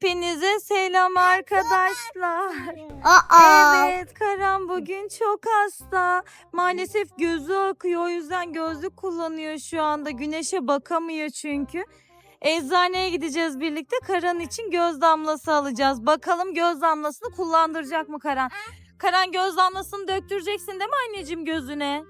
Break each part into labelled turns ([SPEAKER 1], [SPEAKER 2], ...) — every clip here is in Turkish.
[SPEAKER 1] Hepinize selam arkadaşlar.
[SPEAKER 2] Aa.
[SPEAKER 1] Evet Karan bugün çok hasta. Maalesef gözü akıyor o yüzden gözlük kullanıyor şu anda. Güneşe bakamıyor çünkü. Eczaneye gideceğiz birlikte. Karan için göz damlası alacağız. Bakalım göz damlasını kullandıracak mı Karan? Karan göz damlasını döktüreceksin değil mi anneciğim gözüne?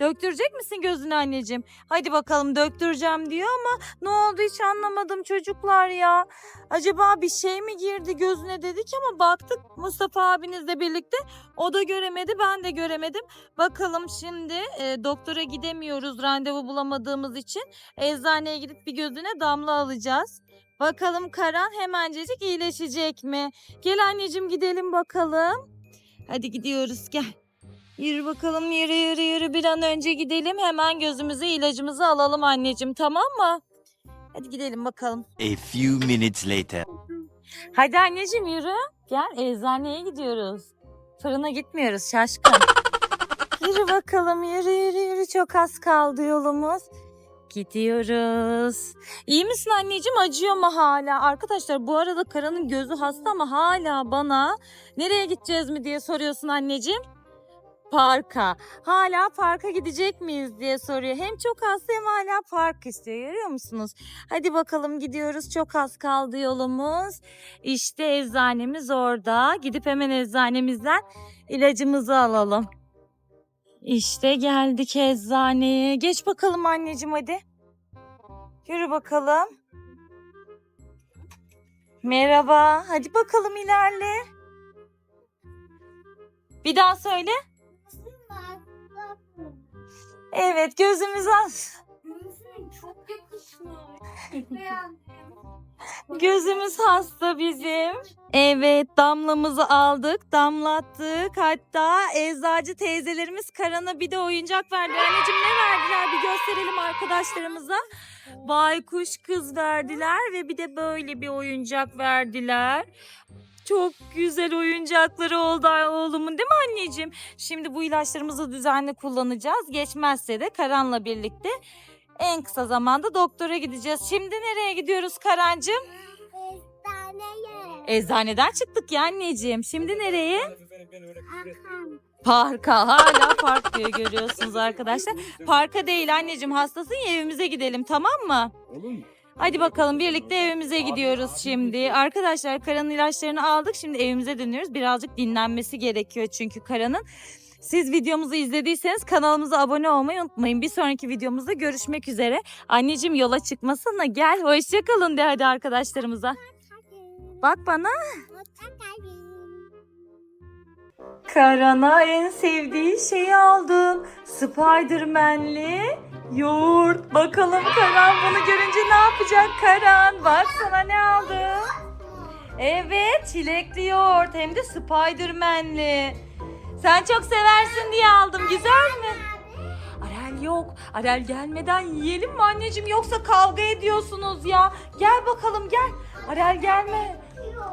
[SPEAKER 1] Döktürecek misin gözüne anneciğim? Hadi bakalım döktüreceğim diyor ama ne oldu hiç anlamadım çocuklar ya. Acaba bir şey mi girdi gözüne dedik ama baktık Mustafa abinizle birlikte o da göremedi ben de göremedim. Bakalım şimdi e, doktora gidemiyoruz randevu bulamadığımız için eczaneye gidip bir gözüne damla alacağız. Bakalım Karan hemencecik iyileşecek mi? Gel anneciğim gidelim bakalım. Hadi gidiyoruz gel. Yürü bakalım yürü yürü yürü bir an önce gidelim hemen gözümüze ilacımızı alalım anneciğim tamam mı? Hadi gidelim bakalım.
[SPEAKER 3] A few minutes later.
[SPEAKER 1] Hadi anneciğim yürü. Gel eczaneye gidiyoruz. Fırına gitmiyoruz şaşkın. yürü bakalım yürü yürü yürü çok az kaldı yolumuz. Gidiyoruz. İyi misin anneciğim acıyor mu hala? Arkadaşlar bu arada Karan'ın gözü hasta ama hala bana nereye gideceğiz mi diye soruyorsun anneciğim. Parka. Hala parka gidecek miyiz diye soruyor. Hem çok hasta hem hala park istiyor. Görüyor musunuz? Hadi bakalım gidiyoruz. Çok az kaldı yolumuz. İşte eczanemiz orada. Gidip hemen eczanemizden ilacımızı alalım. İşte geldik eczaneye. Geç bakalım anneciğim hadi. Yürü bakalım. Merhaba. Hadi bakalım ilerle. Bir daha söyle. Evet gözümüz az.
[SPEAKER 2] Çok yakışmış.
[SPEAKER 1] Gözümüz hasta bizim. Evet damlamızı aldık, damlattık. Hatta eczacı teyzelerimiz Karan'a bir de oyuncak verdi. Anneciğim ne verdiler bir gösterelim arkadaşlarımıza. Baykuş kız verdiler ve bir de böyle bir oyuncak verdiler. Çok güzel oyuncakları oldu oğlumun değil mi anneciğim? Şimdi bu ilaçlarımızı düzenli kullanacağız. Geçmezse de Karan'la birlikte en kısa zamanda doktora gideceğiz. Şimdi nereye gidiyoruz Karancığım? Eczaneden çıktık ya anneciğim. Şimdi nereye? Parka. Hala park diyor görüyorsunuz arkadaşlar. Parka değil anneciğim hastasın ya evimize gidelim tamam mı?
[SPEAKER 4] Olur mu?
[SPEAKER 1] Hadi bakalım birlikte evimize gidiyoruz şimdi. Arkadaşlar Karan'ın ilaçlarını aldık. Şimdi evimize dönüyoruz. Birazcık dinlenmesi gerekiyor çünkü Karan'ın. Siz videomuzu izlediyseniz kanalımıza abone olmayı unutmayın. Bir sonraki videomuzda görüşmek üzere. Anneciğim yola çıkmasana gel. Hoşçakalın de hadi arkadaşlarımıza. Bak bana. Karan'a en sevdiği şeyi aldım. Spiderman'li yoğurt. Bakalım Karan bunu görünce ne yapacak Karan? Bak sana ne aldım. Evet çilekli yoğurt hem de Spiderman'li. Sen çok seversin diye aldım. Güzel mi? Arel yok. Arel gelmeden yiyelim mi anneciğim yoksa kavga ediyorsunuz ya. Gel bakalım gel. Arel gelme.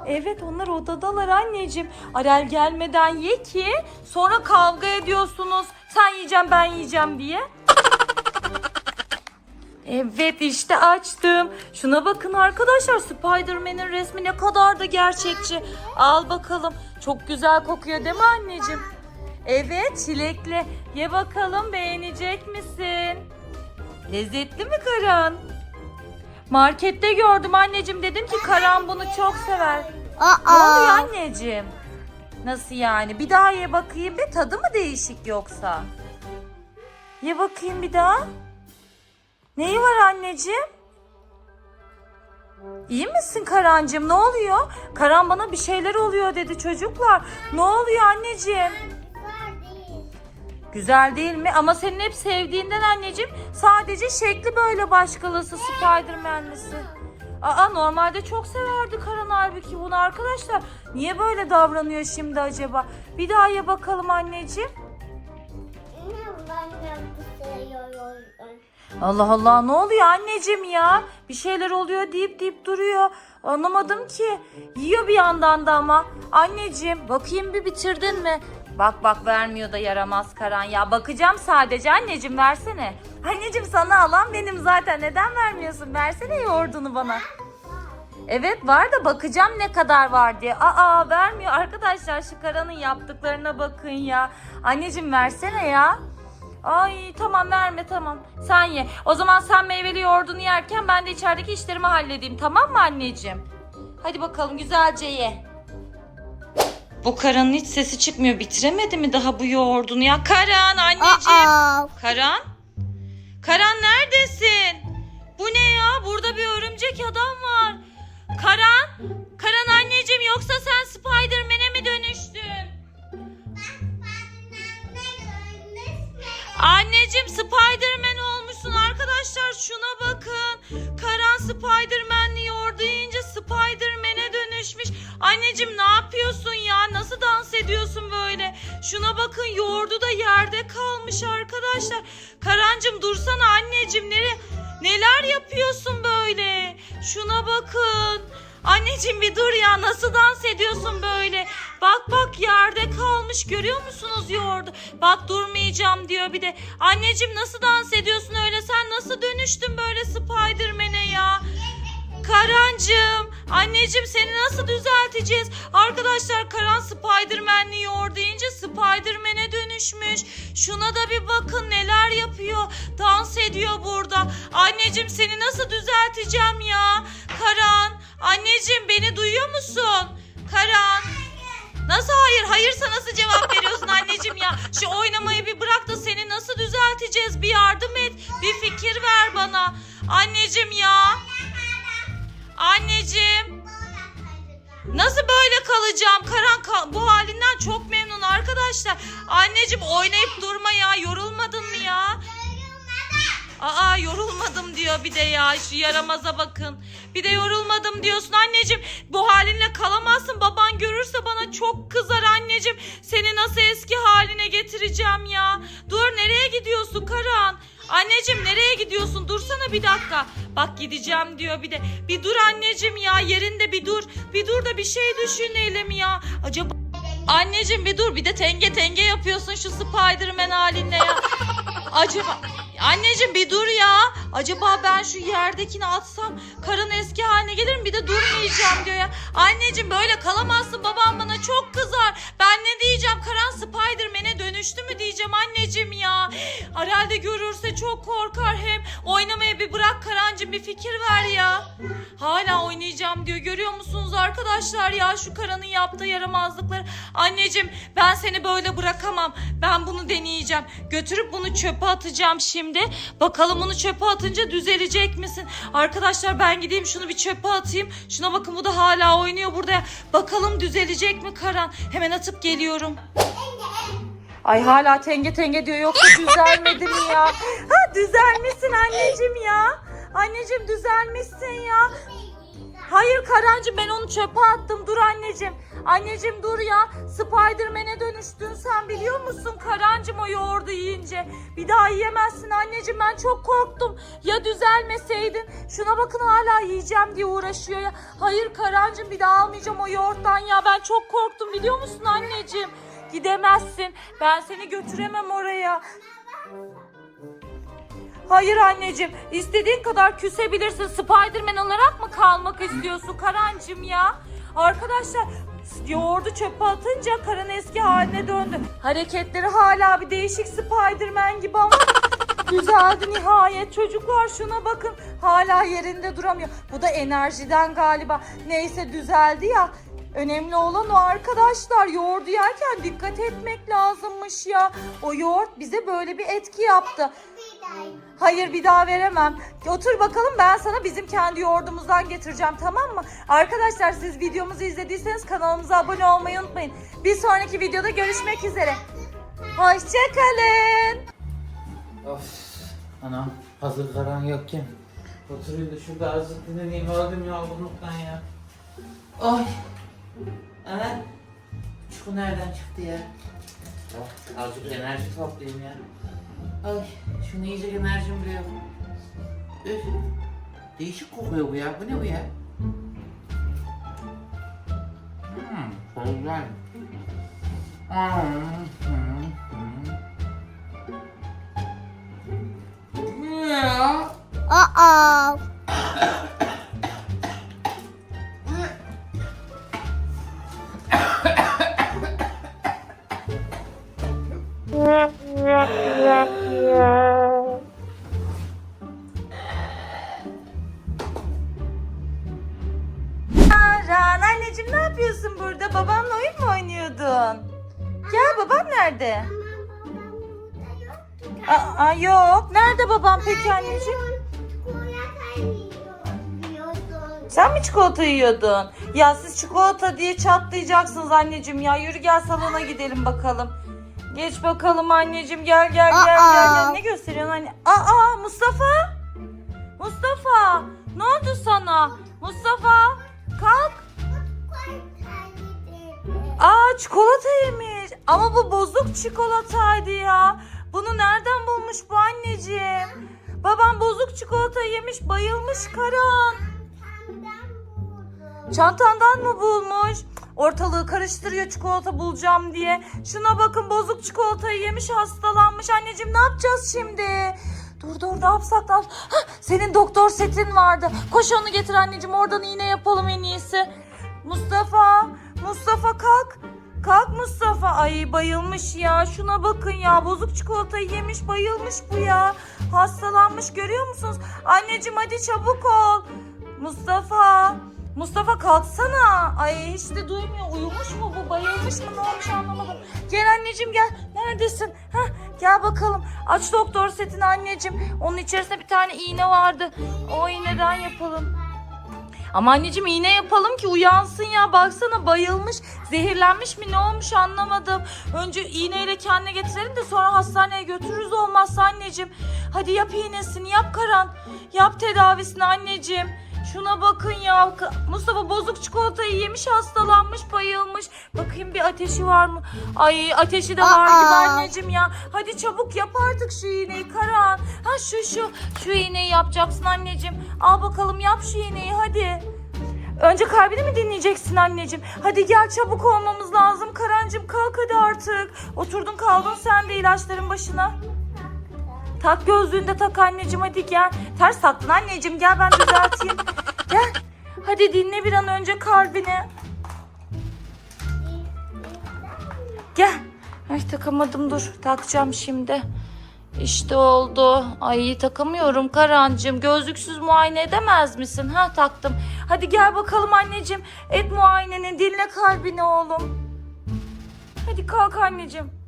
[SPEAKER 1] Evet onlar odadalar anneciğim. Arel gelmeden ye ki sonra kavga ediyorsunuz. Sen yiyeceğim ben yiyeceğim diye. Evet işte açtım. Şuna bakın arkadaşlar Spider-Man'in resmi ne kadar da gerçekçi. Al bakalım. Çok güzel kokuyor değil mi anneciğim? Evet çilekli. Ye bakalım beğenecek misin? Lezzetli mi Karan? Markette gördüm anneciğim dedim ki Karan bunu çok sever. Ne oluyor anneciğim? Nasıl yani? Bir daha ye bakayım bir tadı mı değişik yoksa? Ye bakayım bir daha. Neyi var anneciğim? İyi misin Karancığım? Ne oluyor? Karan bana bir şeyler oluyor dedi çocuklar. Ne oluyor anneciğim? Güzel değil mi? Ama senin hep sevdiğinden anneciğim sadece şekli böyle başkalısı Spiderman'lisi. Aa normalde çok severdi Karan halbuki bunu arkadaşlar. Niye böyle davranıyor şimdi acaba? Bir daha ye bakalım anneciğim. Allah Allah ne oluyor anneciğim ya? Bir şeyler oluyor deyip deyip duruyor. Anlamadım ki. Yiyor bir yandan da ama. Anneciğim bakayım bir bitirdin mi? Bak bak vermiyor da yaramaz Karan ya. Bakacağım sadece anneciğim versene. Anneciğim sana alan benim zaten. Neden vermiyorsun? Versene yoğurdunu bana. Evet var da bakacağım ne kadar var diye. Aa vermiyor arkadaşlar şu Karan'ın yaptıklarına bakın ya. Anneciğim versene ya. Ay tamam verme tamam. Sen ye. O zaman sen meyveli yoğurdunu yerken ben de içerideki işlerimi halledeyim. Tamam mı anneciğim? Hadi bakalım güzelce ye. Bu Karan'ın hiç sesi çıkmıyor. Bitiremedi mi daha bu yoğurdunu ya? Karan anneciğim.
[SPEAKER 4] Aa,
[SPEAKER 1] Karan? Karan neredesin? Bu ne ya? Burada bir örümcek adam var. Karan? Karan anneciğim yoksa sen Spider-Man'e mi dönüştün? Anneciğim Spider-Man olmuşsun arkadaşlar şuna bakın. Karan Spider-Man'li yoğurdu yiyince Spider-Man'e dönüşmüş. Anneciğim ne yapıyorsun ya? Nasıl dans ediyorsun böyle? Şuna bakın yoğurdu da yerde kalmış arkadaşlar. Karancım dursana anneciğim nereye? Neler yapıyorsun böyle? Şuna bakın. Anneciğim bir dur ya nasıl dans ediyorsun böyle? Bak bak yerde kalmış görüyor musunuz yoğurdu? Bak durmayacağım diyor bir de. Anneciğim nasıl dans ediyorsun öyle? Sen nasıl dönüştün böyle Spider-Man'e ya? Karancığım, anneciğim seni nasıl düzelteceğiz? Arkadaşlar Karan Spider-Man'li yoğurdu deyince Spider-Man'e dönüşmüş. Şuna da bir bakın neler yapıyor. Dans ediyor burada. Anneciğim seni nasıl düzelteceğim ya? Karan, anneciğim beni duyuyor musun? Karan. Nasıl hayır? Hayırsa nasıl cevap veriyorsun anneciğim ya? Şu oynamayı bir bırak da seni nasıl düzelteceğiz? Bir yardım et. Bir fikir ver bana. Anneciğim ya. Anneciğim. Nasıl böyle kalacağım? Karan bu halinden çok memnun arkadaşlar. Anneciğim oynayıp durma ya. Yorulmadın mı ya? Aa yorulmadım diyor bir de ya. Şu yaramaza bakın. Bir de yorulmadım diyorsun anneciğim. Bu halinle kalamazsın. Baban görürse bana çok kızar anneciğim. Seni nasıl eski haline getireceğim ya. Dur nereye gidiyorsun Karan? Anneciğim nereye gidiyorsun? Dursana bir dakika. Bak gideceğim diyor bir de. Bir dur anneciğim ya yerinde bir dur. Bir dur da bir şey düşünelim ya. Acaba Anneciğim bir dur bir de tenge tenge yapıyorsun şu Spider-Man halinle ya. Acaba Anneciğim bir dur ya. Acaba ben şu yerdekini atsam karın eski haline gelir mi? Bir de durmayacağım diyor ya. Anneciğim böyle kalamazsın. Babam bana çok kızar. Ben ne diyeceğim? Karan Spider-Man'e dönüştü mü diyeceğim anneciğim ya. Herhalde görürse çok korkar hem. Oynamaya bir bırak Karancığım bir fikir ver ya. Hala oynayacağım diyor. Görüyor musunuz arkadaşlar ya şu Karan'ın yaptığı yaramazlıkları. Anneciğim ben seni böyle bırakamam. Ben bunu deneyeceğim. Götürüp bunu çöpe atacağım şimdi. Bakalım bunu çöpe atınca düzelecek misin? Arkadaşlar ben gideyim şunu bir çöpe atayım. Şuna bakın bu da hala oynuyor burada. Bakalım düzelecek mi Karan? Hemen atıp geliyorum. Ay hala tenge tenge diyor yoksa düzelmedi mi ya? Ha düzelmişsin anneciğim ya. Anneciğim düzelmişsin ya. Hayır Karancığım ben onu çöpe attım. Dur anneciğim. Anneciğim dur ya. Spiderman'e dönüştün sen biliyor musun Karancığım o yoğurdu yiyince. Bir daha yiyemezsin anneciğim ben çok korktum. Ya düzelmeseydin. Şuna bakın hala yiyeceğim diye uğraşıyor ya. Hayır Karancığım bir daha almayacağım o yoğurttan ya. Ben çok korktum biliyor musun anneciğim. Gidemezsin. Ben seni götüremem oraya. Hayır anneciğim. istediğin kadar küsebilirsin. Spiderman olarak mı kalmak istiyorsun Karancığım ya? Arkadaşlar yoğurdu çöpe atınca Karan eski haline döndü. Hareketleri hala bir değişik Spiderman gibi ama düzeldi nihayet. Çocuklar şuna bakın. Hala yerinde duramıyor. Bu da enerjiden galiba. Neyse düzeldi ya. Önemli olan o arkadaşlar. Yoğurdu yerken dikkat etmek lazımmış ya. O yoğurt bize böyle bir etki yaptı. Hayır bir daha veremem. Otur bakalım ben sana bizim kendi yoğurdumuzdan getireceğim tamam mı? Arkadaşlar siz videomuzu izlediyseniz kanalımıza abone olmayı unutmayın. Bir sonraki videoda görüşmek üzere. Hoşçakalın.
[SPEAKER 5] Of anam hazır karan yokken oturuyordu şurada azıcık dinleneyim öldüm yorgunluktan ya. Ay. Ana. Şu nereden çıktı ya? Azıcık enerji toplayayım ya. Ay şunu yiyecek enerjim bile yok. Üf. Değişik kokuyor bu ya. Bu ne bu ya? Hmm, güzel. Ya.
[SPEAKER 4] aa.
[SPEAKER 1] yapıyorsun burada? Babanla oyun mu oynuyordun? Gel baban nerede? Aa, aa, yok. Nerede babam peki anneciğim? Sen mi çikolata yiyordun? Ya siz çikolata diye çatlayacaksınız anneciğim ya. Yürü gel salona gidelim bakalım. Geç bakalım anneciğim gel gel gel gel. gel. Ne gösteriyorsun anne? Aa Mustafa. Mustafa. Ne oldu sana? Mustafa. Kalk. Aa çikolata yemiş. Ama bu bozuk çikolataydı ya. Bunu nereden bulmuş bu anneciğim? Babam bozuk çikolata yemiş bayılmış Karan. Çantandan mı bulmuş? Ortalığı karıştırıyor çikolata bulacağım diye. Şuna bakın bozuk çikolatayı yemiş hastalanmış. Anneciğim ne yapacağız şimdi? Dur dur ne yapsak Hah, senin doktor setin vardı. Koş onu getir anneciğim oradan iğne yapalım en iyisi. Mustafa, Mustafa kalk. Kalk Mustafa. Ay bayılmış ya. Şuna bakın ya. Bozuk çikolatayı yemiş bayılmış bu ya. Hastalanmış görüyor musunuz? Anneciğim hadi çabuk ol. Mustafa. Mustafa kalksana. Ay hiç de duymuyor. Uyumuş mu bu? Bayılmış mı? Ne olmuş anlamadım. Gel anneciğim gel. Neredesin? Hah, gel bakalım. Aç doktor setini anneciğim. Onun içerisinde bir tane iğne vardı. O iğneden yapalım. Ama anneciğim iğne yapalım ki uyansın ya. Baksana bayılmış. Zehirlenmiş mi ne olmuş anlamadım. Önce iğneyle kendine getirelim de sonra hastaneye götürürüz olmazsa anneciğim. Hadi yap iğnesini yap Karan. Yap tedavisini anneciğim. Şuna bakın ya. Mustafa bozuk çikolatayı yemiş hastalanmış bayılmış. Bakayım bir ateşi var mı? Ay ateşi de var
[SPEAKER 2] Aa.
[SPEAKER 1] gibi anneciğim ya. Hadi çabuk yap artık şu iğneyi Karan. Ha şu şu. Şu iğneyi yapacaksın anneciğim. Al bakalım yap şu iğneyi hadi. Önce kalbini mi dinleyeceksin anneciğim? Hadi gel çabuk olmamız lazım. Karancığım kalk hadi artık. Oturdun kaldın sen de ilaçların başına. Tak gözlüğünü de tak anneciğim hadi gel. Ters taktın anneciğim gel ben düzelteyim. gel. Hadi dinle bir an önce kalbini. Gel. Ay takamadım dur. Takacağım şimdi. İşte oldu. Ay takamıyorum Karancığım. Gözlüksüz muayene edemez misin? Ha taktım. Hadi gel bakalım anneciğim. Et muayeneni. Dinle kalbini oğlum. Hadi kalk anneciğim.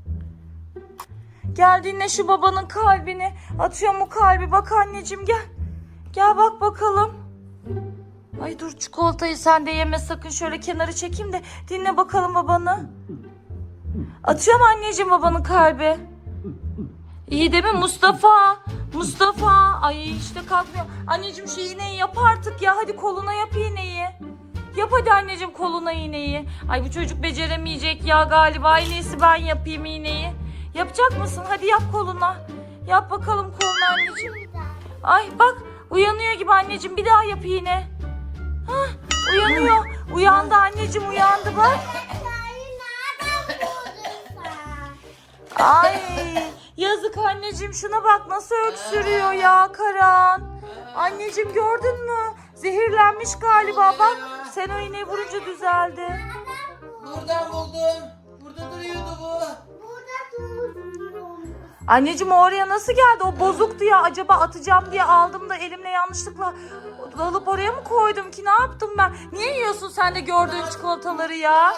[SPEAKER 1] Gel dinle şu babanın kalbini. Atıyor mu kalbi? Bak anneciğim gel. Gel bak bakalım. Ay dur çikolatayı sen de yeme sakın. Şöyle kenarı çekeyim de dinle bakalım babanı. Atıyor mu anneciğim babanın kalbi? İyi değil mi Mustafa? Mustafa. Ay işte kalkmıyor. Anneciğim şu iğneyi yap artık ya. Hadi koluna yap iğneyi. Yap hadi anneciğim koluna iğneyi. Ay bu çocuk beceremeyecek ya galiba. En iyisi ben yapayım iğneyi. Yapacak mısın? Hadi yap koluna. Yap bakalım koluna anneciğim. Ay bak uyanıyor gibi anneciğim. Bir daha yap iğne. Hah, uyanıyor. Uyandı anneciğim uyandı bak. Ay yazık anneciğim şuna bak nasıl öksürüyor ya Karan. Anneciğim gördün mü? Zehirlenmiş galiba bak. Sen o iğneyi vurunca düzeldi.
[SPEAKER 5] Buradan buldum. Burada duruyordu bu.
[SPEAKER 1] Anneciğim o oraya nasıl geldi? O bozuktu ya. Acaba atacağım diye aldım da elimle yanlışlıkla alıp oraya mı koydum ki? Ne yaptım ben? Niye yiyorsun sen de gördüğün çikolataları ya?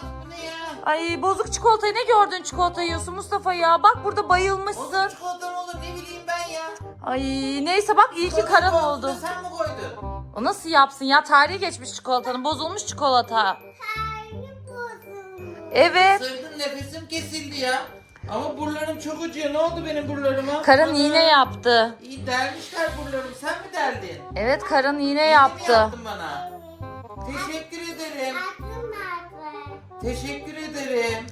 [SPEAKER 1] Ay bozuk çikolatayı ne gördün çikolata yiyorsun Mustafa ya? Bak burada
[SPEAKER 5] Bozuk
[SPEAKER 1] bayılmışsın.
[SPEAKER 5] çikolata mı olur ne bileyim ben ya.
[SPEAKER 1] Ay neyse bak iyi ki karan
[SPEAKER 5] Bozuk
[SPEAKER 1] oldu.
[SPEAKER 5] Sen mi koydun?
[SPEAKER 1] O nasıl yapsın ya? Tarihi geçmiş çikolatanın. Bozulmuş çikolata. Evet.
[SPEAKER 5] Sırdım nefesim kesildi ya. Ama buralarım çok acıyor. Ne oldu benim buralarıma?
[SPEAKER 1] Karan
[SPEAKER 5] Ana.
[SPEAKER 1] iğne yaptı.
[SPEAKER 5] İyi delmişler buralarım. Sen mi deldin?
[SPEAKER 1] Evet Karan iğne yaptı.
[SPEAKER 5] yaptın bana? Teşekkür ederim. Teşekkür ederim.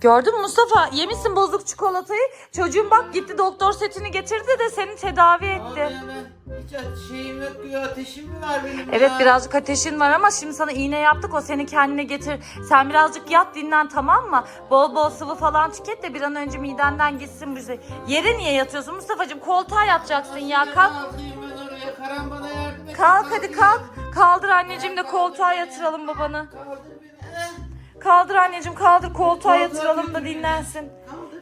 [SPEAKER 1] Gördün mü Mustafa? Yemişsin bozuk çikolatayı. Çocuğun bak gitti doktor setini getirdi de seni tedavi etti.
[SPEAKER 5] hemen hiç şeyim yok ya. Ateşim mi var benim
[SPEAKER 1] Evet
[SPEAKER 5] ya?
[SPEAKER 1] birazcık ateşin var ama şimdi sana iğne yaptık o seni kendine getir. Sen birazcık yat dinlen tamam mı? Bol bol sıvı falan tüket de bir an önce midenden gitsin bu şey. Yere niye yatıyorsun Mustafa'cığım? Koltuğa yatacaksın ya kalk.
[SPEAKER 5] kalkayım ben oraya? Karan bana yardım et.
[SPEAKER 1] Kalk hadi kalk. Kaldır anneciğim de koltuğa yatıralım babanı.
[SPEAKER 5] Kaldır beni.
[SPEAKER 1] Kaldır anneciğim kaldır koltuğa yatıralım da dinlensin.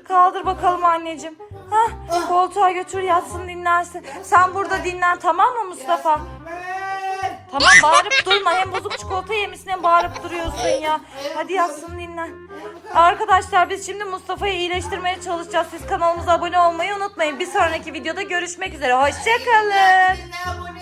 [SPEAKER 5] Kaldır
[SPEAKER 1] bakalım anneciğim. Hah, koltuğa götür yatsın dinlensin. Sen burada dinlen tamam mı Mustafa? Tamam bağırıp durma. Hem bozuk çikolata yemişsin hem bağırıp duruyorsun ya. Hadi yatsın dinlen. Arkadaşlar biz şimdi Mustafa'yı iyileştirmeye çalışacağız. Siz kanalımıza abone olmayı unutmayın. Bir sonraki videoda görüşmek üzere. Hoşçakalın.
[SPEAKER 5] abone